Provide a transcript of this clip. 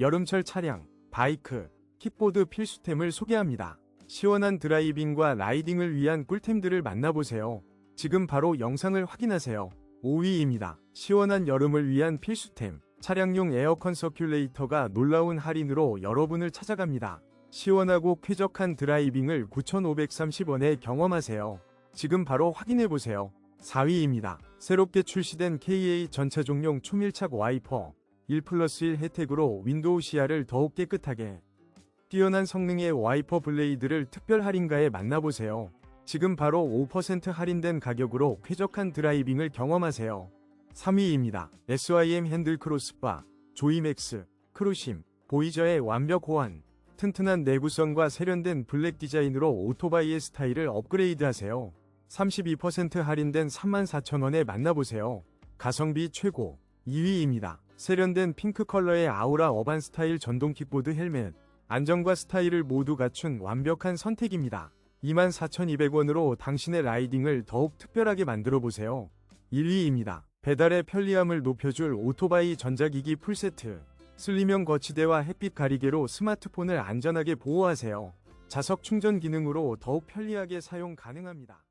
여름철 차량, 바이크, 킥보드 필수템을 소개합니다. 시원한 드라이빙과 라이딩을 위한 꿀템들을 만나보세요. 지금 바로 영상을 확인하세요. 5위입니다. 시원한 여름을 위한 필수템. 차량용 에어컨 서큘레이터가 놀라운 할인으로 여러분을 찾아갑니다. 시원하고 쾌적한 드라이빙을 9,530원에 경험하세요. 지금 바로 확인해보세요. 4위입니다. 새롭게 출시된 KA 전차종용 초밀착 와이퍼 1 플러스 1 혜택으로 윈도우 시야를 더욱 깨끗하게 뛰어난 성능의 와이퍼 블레이드를 특별 할인가에 만나보세요. 지금 바로 5% 할인된 가격으로 쾌적한 드라이빙을 경험하세요. 3위입니다. SYM 핸들 크로스바, 조이맥스, 크루심, 보이저의 완벽 호환, 튼튼한 내구성과 세련된 블랙 디자인으로 오토바이의 스타일을 업그레이드하세요. 32% 할인된 34,000원에 만나보세요. 가성비 최고 2위입니다. 세련된 핑크 컬러의 아우라 어반 스타일 전동 킥보드 헬멧 안정과 스타일을 모두 갖춘 완벽한 선택입니다. 24,200원으로 당신의 라이딩을 더욱 특별하게 만들어 보세요. 1위입니다. 배달의 편리함을 높여줄 오토바이 전자기기 풀세트 슬림형 거치대와 햇빛 가리개로 스마트폰을 안전하게 보호하세요. 자석 충전 기능으로 더욱 편리하게 사용 가능합니다.